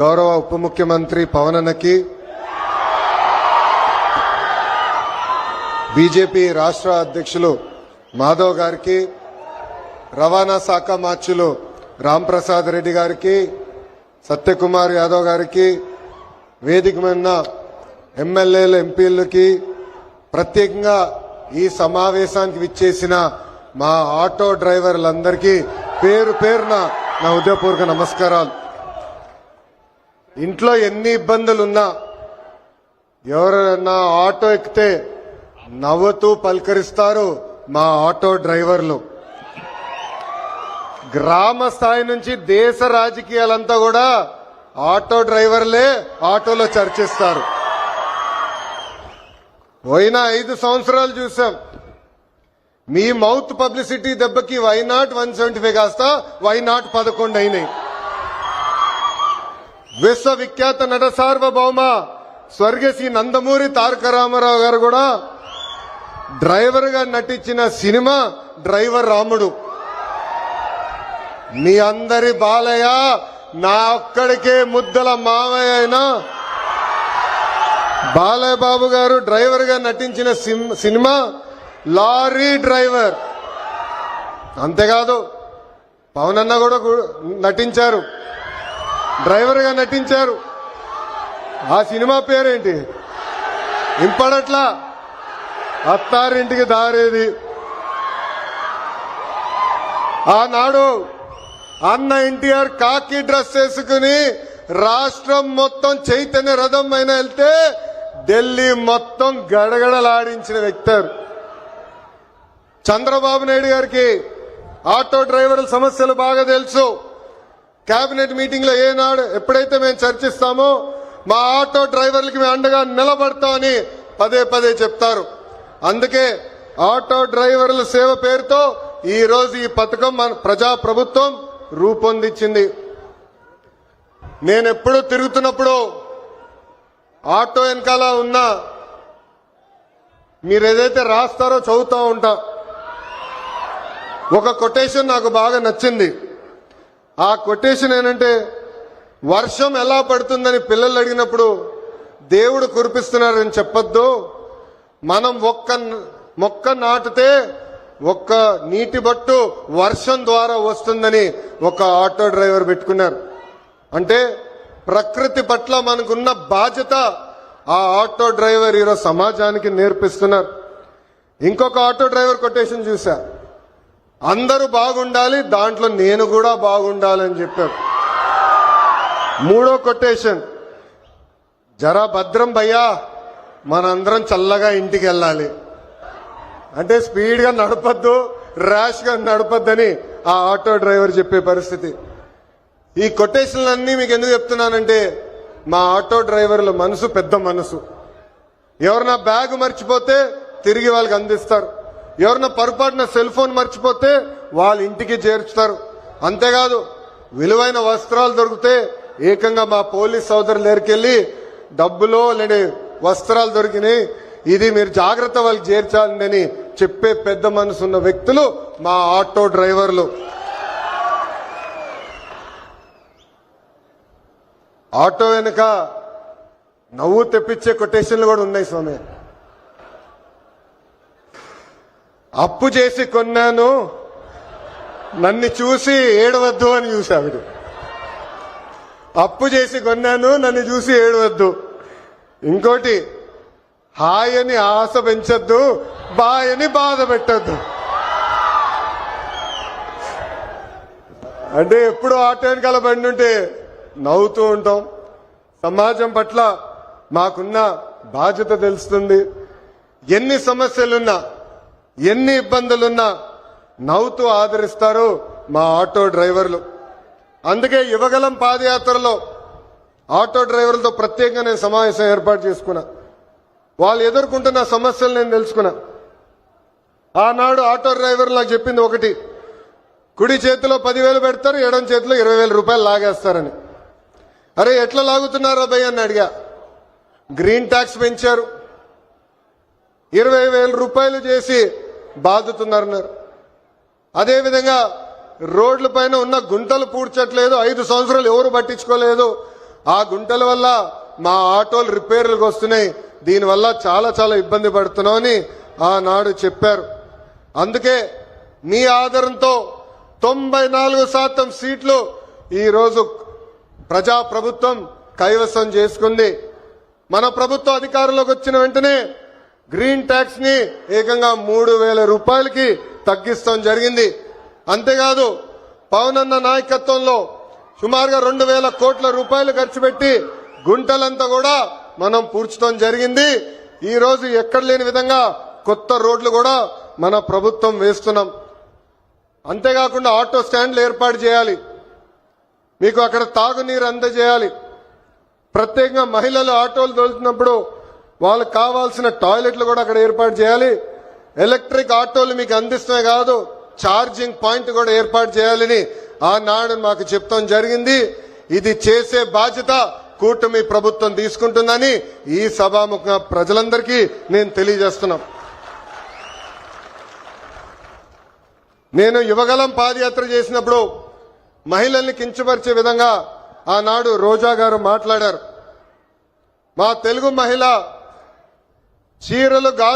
గౌరవ ఉప ముఖ్యమంత్రి పవనన్నకి బీజేపీ రాష్ట్ర అధ్యక్షులు మాధవ్ గారికి రవాణా శాఖ మార్చులు రాంప్రసాద్ రెడ్డి గారికి సత్యకుమార్ యాదవ్ గారికి వేదిక మీద ఎమ్మెల్యేలు ఎంపీలకి ప్రత్యేకంగా ఈ సమావేశానికి విచ్చేసిన మా ఆటో డ్రైవర్లందరికీ పేరు పేరున నా ఉదయపూర్వక నమస్కారాలు. ఇంట్లో ఎన్ని ఇబ్బందులున్నా ఎవరైనా ఆటో ఎక్కితే నవ్వుతూ పలకరిస్తారు మా ఆటో డ్రైవర్లు. గ్రామ స్థాయి నుంచి దేశ రాజకీయాలంతా కూడా ఆటో డ్రైవర్లే ఆటోలో చర్చిస్తారు. పోయిన ఐదు సంవత్సరాలు చూసాం మీ మౌత్ పబ్లిసిటీ దెబ్బకి why not one seventy five కాస్త వై నాట్ పదకొండు అయినాయి. విశ్వవిఖ్యాత నట సార్వభౌమ స్వర్గశ్రీ నందమూరి తారక రామారావు గారు కూడా డ్రైవర్గా నటించిన సినిమా డ్రైవర్ రాముడు. మీ అందరి బాలయ్య నా ఒక్కడికే ముద్దల మావయ్య అయినా బాలయ్య బాబు గారు డ్రైవర్గా నటించిన సిమ్- సినిమా లారీ డ్రైవర్. అంతేకాదు పవన్ అన్న కూడా నటించారు. డ్రైవర్గా నటించారు. ఆ సినిమా పేరేంటి? ఇంపడట్లా. అత్తారింటికి దారేది. ఆనాడు అన్న ఎన్టీఆర్ కాకి డ్రెస్ వేసుకుని రాష్ట్రం మొత్తం చైతన్య రథం పైన వెళ్తే ఢిల్లీ మొత్తం గడగడలాడించిన వ్యక్తారు. చంద్రబాబు నాయుడు గారికి ఆటో డ్రైవర్ల సమస్యలు బాగా తెలుసు. కేబినెట్ మీటింగ్లో ఏనాడు ఎప్పుడైతే మేము చర్చిస్తామో మా ఆటో డ్రైవర్లకి మేము అండగా నిలబడతామని పదే పదే చెప్తారు. అందుకే ఆటో డ్రైవర్ల సేవ పేరుతో ఈ రోజు ఈ పథకం మన ప్రజా ప్రభుత్వం రూపొందించింది. నేనెప్పుడు తిరుగుతున్నప్పుడు ఆటో వెనకాల ఉన్న మీరు ఏదైతే రాస్తారో చదువుతూ ఉంటా. ఒక కొటేషన్ నాకు బాగా నచ్చింది. ఆ కొటేషన్ ఏంటంటే వర్షం ఎలా పడుతుందని పిల్లలు అడిగినప్పుడు దేవుడు కురిపిస్తున్నారని చెప్పొద్దు. మనం ఒక్క మొక్క నాటితే ఒక్క నీటి బట్టు వర్షం ద్వారా వస్తుందని ఒక ఆటో డ్రైవర్ పెట్టుకున్నారు. అంటే ప్రకృతి పట్ల మనకున్న బాధ్యత ఆ ఆటో డ్రైవర్ ఈరోజు సమాజానికి నేర్పిస్తున్నారు. ఇంకొక ఆటో డ్రైవర్ కొటేషన్ చూశారు అందరూ బాగుండాలి దాంట్లో నేను కూడా బాగుండాలని చెప్పారు. మూడో కొటేషన్ జరా భద్రం భయ్యా మనందరం చల్లగా ఇంటికి వెళ్ళాలి. అంటే స్పీడ్గా నడపద్దు ర్యాష్గా నడపద్దని ఆ ఆటో డ్రైవర్ చెప్పే పరిస్థితి. ఈ కొటేషన్లన్నీ మీకు ఎందుకు చెప్తున్నానంటే మా ఆటో డ్రైవర్ల మనసు పెద్ద మనసు. ఎవరన్నా బ్యాగ్ మర్చిపోతే తిరిగి వాళ్ళకి అందిస్తారు. ఎవరన్నా పొరపాటున సెల్ ఫోన్ మర్చిపోతే వాళ్ళ ఇంటికి చేర్చుతారు. అంతేకాదు విలువైన వస్త్రాలు దొరికితే ఏకంగా మా పోలీస్ సోదరులు దగ్గరికెళ్ళి డబ్బులో లేని వస్త్రాలు దొరికినాయి. ఇది మీరు జాగ్రత్త వాళ్ళకి చేర్చాలని చెప్పే పెద్ద మనసు ఉన్న వ్యక్తులు మా ఆటో డ్రైవర్లు. ఆటో వెనుక నవ్వు తెప్పించే కొటేషన్లు కూడా ఉన్నాయి స్వామి. అప్పు చేసి కొన్నాను. నన్ను చూసి ఏడవద్దు అని చూశావిడు అప్పు చేసి కొన్నాను నన్ను చూసి ఏడవద్దు. ఇంకోటి హాయ్ అని ఆశ పెంచొద్దు బాయ్ అని బాధ పెట్టద్దు. అంటే ఎప్పుడు ఆటోని వెనకాల బండి ఉంటే నవ్వుతూ ఉంటాం. సమాజం పట్ల మాకున్న బాధ్యత తెలుస్తుంది. ఎన్ని సమస్యలున్నా ఎన్ని ఇబ్బందులున్నా నవ్వుతూ ఆదరిస్తారు మా ఆటో డ్రైవర్లు. అందుకే యువగలం పాదయాత్రలో ఆటో డ్రైవర్లతో ప్రత్యేకంగా నేను సమావేశం ఏర్పాటు చేసుకున్నా. వాళ్ళు ఎదుర్కొంటున్న సమస్యలు నేను తెలుసుకున్నా. ఆనాడు ఆటో డ్రైవర్ నాకు చెప్పింది ఒకటి కుడి చేతిలో పదివేలు పెడతారు ఎడం చేతిలో ఇరవై వేల రూపాయలు లాగేస్తారని. అరే ఎట్లా లాగుతున్నారో భయ్ అని అడిగా. గ్రీన్ ట్యాక్స్ పెంచారు. ఇరవై వేల రూపాయలు చేసి బాదుతున్నారన్నారు అదేవిధంగా రోడ్ల పైన ఉన్న గుంటలు పూడ్చట్లేదు ఐదు సంవత్సరాలు ఎవరు పట్టించుకోలేదు. ఆ గుంటల వల్ల మా ఆటోలు రిపేర్లకు వస్తున్నాయి. దీనివల్ల చాలా చాలా ఇబ్బంది పడుతున్నామని ఆనాడు చెప్పారు. అందుకే మీ ఆధారంతో తొంభై నాలుగు శాతం సీట్లు ఈరోజు ప్రజా ప్రభుత్వం కైవసం చేసుకుంది. మన ప్రభుత్వం అధికారంలోకి వచ్చిన వెంటనే గ్రీన్ ట్యాక్స్ని ఏకంగా మూడు వేల రూపాయలకి తగ్గిస్తాం జరిగింది. అంతేకాదు పవన్ అన్న నాయకత్వంలో సుమారుగా రెండు వేల కోట్ల రూపాయలు ఖర్చు పెట్టి గుంటలంతా కూడా మనం పూడ్చడం జరిగింది. ఈ రోజు ఎక్కడ లేని విధంగా కొత్త రోడ్లు కూడా మన ప్రభుత్వం వేస్తున్నాం. అంతేకాకుండా ఆటో స్టాండ్లు ఏర్పాటు చేయాలి. మీకు అక్కడ తాగునీరు అందజేయాలి. ప్రత్యేకంగా మహిళలు ఆటోలు తోలుతున్నప్పుడు వాళ్ళకి కావాల్సిన టాయిలెట్లు కూడా అక్కడ ఏర్పాటు చేయాలి. ఎలక్ట్రిక్ ఆటోలు మీకు అందిస్తమే కాదు ఛార్జింగ్ పాయింట్ కూడా ఏర్పాటు చేయాలని ఆనాడు మాకు చెప్తాం జరిగింది. ఇది చేసే బాధ్యత కూటమి ప్రభుత్వం తీసుకుంటుందని ఈ సభాముఖ ప్రజలందరికీ నేను తెలియజేస్తున్నాం. నేను యువగలం పాదయాత్ర చేసినప్పుడు మహిళల్ని కించపరిచే విధంగా ఆనాడు రోజా గారు మాట్లాడారు. మా తెలుగు మహిళ చీరలు గాజు